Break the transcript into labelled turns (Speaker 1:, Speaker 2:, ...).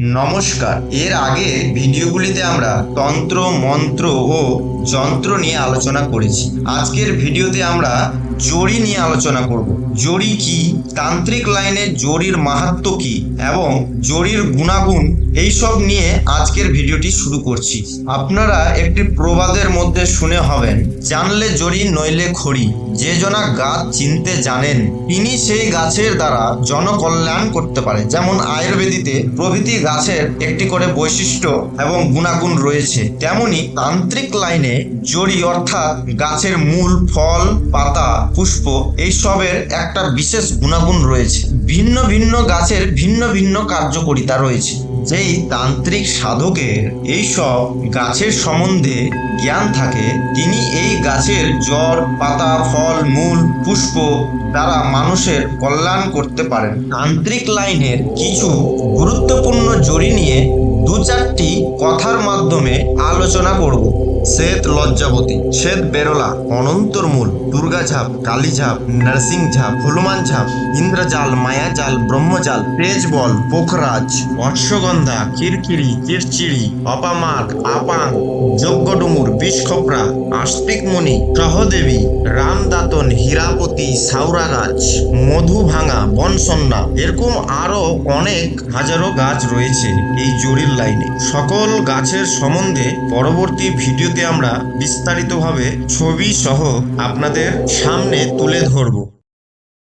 Speaker 1: নমস্কার। এর আগে ভিডিওগুলিতে আমরা তন্ত্র, মন্ত্র ও যন্ত্র নিয়ে আলোচনা করেছি। আজকের ভিডিওতে আমরা জড়ি নিয়ে আলোচনা করব। জড়ি কি? তান্ত্রিক লাইনে জড়ির মাহাত্ম কি? এবং জড়ির গুণাগুণ? এইসব নিয়ে আজকের ভিডিওটি শুরু করছি। আপনারা একটি প্রবাদের মধ্যে শুনে হবেন, জানলে জড়ি, নইলে খড়ি। যে জনা গাছ চিনতে জানেন, তিনি সেই গাছের দ্বারা জনকল্যাণ করতে পারে। যেমন আয়ুর্বেদিতে প্রভৃতি গাছের একটি করে বৈশিষ্ট্য এবং গুণাগুণ রয়েছে। তেমনি তান্ত্রিক লাইনে জড়ি অর্থাৎ গাছের মূল ফল, পাতা, পুষ্প এইসবের একটা বিশেষ গুণাগুণ রয়েছে। ভিন্ন ভিন্ন গাছের ভিন্ন ভিন্ন কার্যকারিতা রয়েছে। যেই তান্ত্রিক সাধকের এইসব গাছের সম্বন্ধে জ্ঞান থাকে, তিনি এই গাছের জড় পাতা, ফল, মূল, পুষ্প দ্বারা মানুষের কল্যাণ করতে পারেন। তান্ত্রিক লাইনের কিছু গুরুত্বপূর্ণ জড়ি নিয়ে দু চারটি কথার মাধ্যমে আলোচনা করব। শ্বেত লজ্জাবতী, শ্বেত বেরোলা অনন্তর মূল দুর্গা ঝাপ কালী ঝাপ নরসিং ঝাপ হনুমান ঝাপ ইন্দ্রজাল, মায়াজাল, ব্রহ্মজাল তেজ বল পোখরাজ, অশ্বগন্ধা কিরকিরি চিরচিরি অপামাক আপাং, যজ্ঞডুমুর বিষখোপরা আস্তিকমণি, সহদেবী, রামদাতন, হীরাপতি সাউরা গাছ মধু ভাঙা বনসন্না এরকম আরও অনেক হাজারো গাছ রয়েছে এই জরির লাইনে। সকল গাছের সম্বন্ধে পরবর্তী ভিডিওতে আমরা বিস্তারিতভাবে ছবি সহ আপনাদের সামনে তুলে ধরবো।